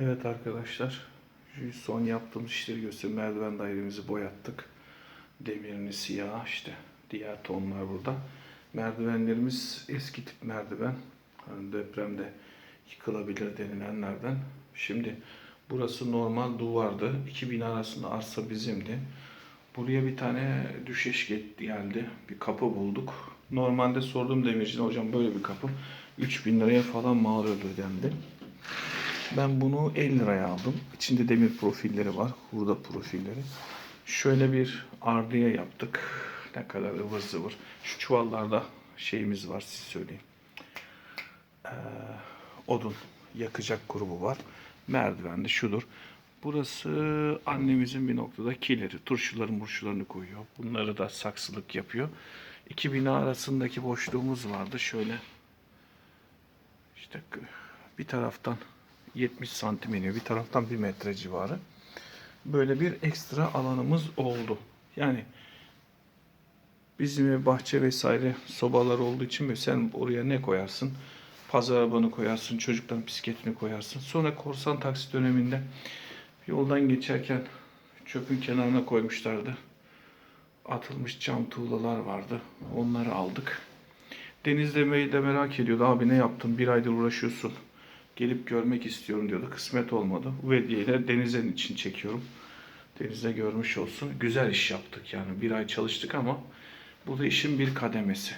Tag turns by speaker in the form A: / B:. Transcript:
A: Evet arkadaşlar, son yaptığımız işleri göstereyim. Merdiven dairemizi boyattık. Demirini siyah işte. Diğer tonlar burada. Merdivenlerimiz eski tip merdiven. Hani depremde yıkılabilir denilenlerden. Şimdi burası normal duvardı. İki bina arasında arsa bizimdi. Buraya bir tane düşeş geldi. Bir kapı bulduk. Normalde sorduğum demircine hocam böyle bir kapı 3000 liraya falan mal olur dendi. Ben bunu 50 liraya aldım. İçinde demir profilleri var. Hurda profilleri. Şöyle bir ardiye yaptık. Ne kadar ıvır zıvır. Şu çuvallarda şeyimiz var size söyleyeyim. Ee, odun yakacak grubu var. Merdiven de şudur. Burası annemizin bir noktada kileri, turşuları murşularını koyuyor. Bunları da saksılık yapıyor. İki bina arasındaki boşluğumuz vardı. Şöyle işte bir taraftan 70 santim iniyor. Bir taraftan 1 metre civarı. Böyle bir ekstra alanımız oldu. Yani bizim bahçe vesaire sobalar olduğu için böyle sen oraya ne koyarsın? Pazar arabanı koyarsın, çocukların bisikletini koyarsın. Sonra korsan taksi döneminde yoldan geçerken çöpün kenarına koymuşlardı. Atılmış cam tuğlalar vardı. Onları aldık. Deniz demeyi de merak ediyordu. Abi ne yaptın? Bir aydır uğraşıyorsun. Gelip görmek istiyorum diyordu. Kısmet olmadı. Bu hediyeyle denizin için çekiyorum. Denizde görmüş olsun. Güzel iş yaptık yani. Bir ay çalıştık ama bu da işin bir kademesi.